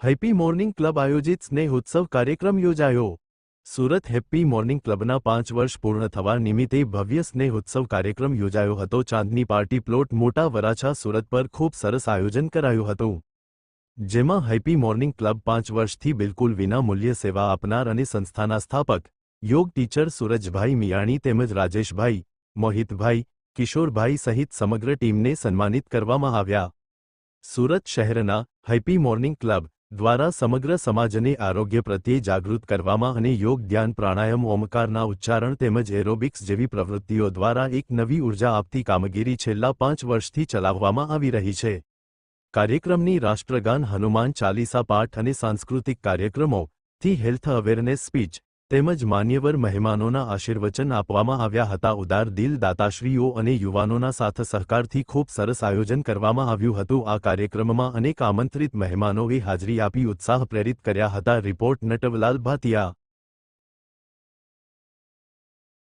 Happy morning club આયોજિત સ્નેહ ઉત્સવ કાર્યક્રમ યોજાયો સુરત હેપ્પી મોર્નિંગ ક્લબના પાંચ વર્ષ પૂર્ણ થવા નિમિત્તે ભવ્ય સ્નેહ ઉત્સવ કાર્યક્રમ યોજાયો હતો ચાંદની પાર્ટી પ્લોટ મોટા વરાછા સુરત પર ખૂબ સરસ આયોજન કરાયું હતું જેમાં હેપી મોર્નિંગ ક્લબ પાંચ વર્ષથી બિલકુલ વિના મૂલ્ય સેવા આપનાર અને સંસ્થાના સ્થાપક યોગ ટીચર સુરજભાઈ મિયાણી તેમજ રાજેશભાઈ મોહિતભાઈ કિશોરભાઈ સહિત સમગ્ર ટીમને સન્માનિત કરવામાં આવ્યા સુરત શહેરના હેપી મોર્નિંગ ક્લબ દ્વારા સમગ્ર સમાજને આરોગ્ય પ્રત્યે જાગૃત કરવામાં અને યોગ, ધ્યાન, પ્રાણાયામ, ઓમકારના ઉચ્ચારણ તેમજ એરોબિક્સ જેવી પ્રવૃત્તિઓ દ્વારા એક નવી ઊર્જા આપતી કામગીરી છેલ્લા પાંચ વર્ષથી ચલાવવામાં આવી રહી છે. કાર્યક્રમની રાષ્ટ્રગાન હનુમાન ચાલીસા પાઠ અને સાંસ્કૃતિક કાર્યક્રમો, થી હેલ્થ અવેરનેસ સ્પીચ તેમજ માન્યવર મહેમાનોના આશીર્વચન આપવામાં આવ્યા હતા. ઉદાર દિલ દાતાશ્રીઓ અને યુવાનોના સાથ સહકારથી ખૂબ સરસ આયોજન કરવામાં આવ્યું હતું. આ કાર્યક્રમમાં અનેક આમંત્રિત મહેમાનોએ હાજરી આપી, ઉત્સાહ પ્રેરિત કર્યા હતા. રિપોર્ટ નટવલાલ ભાતિયા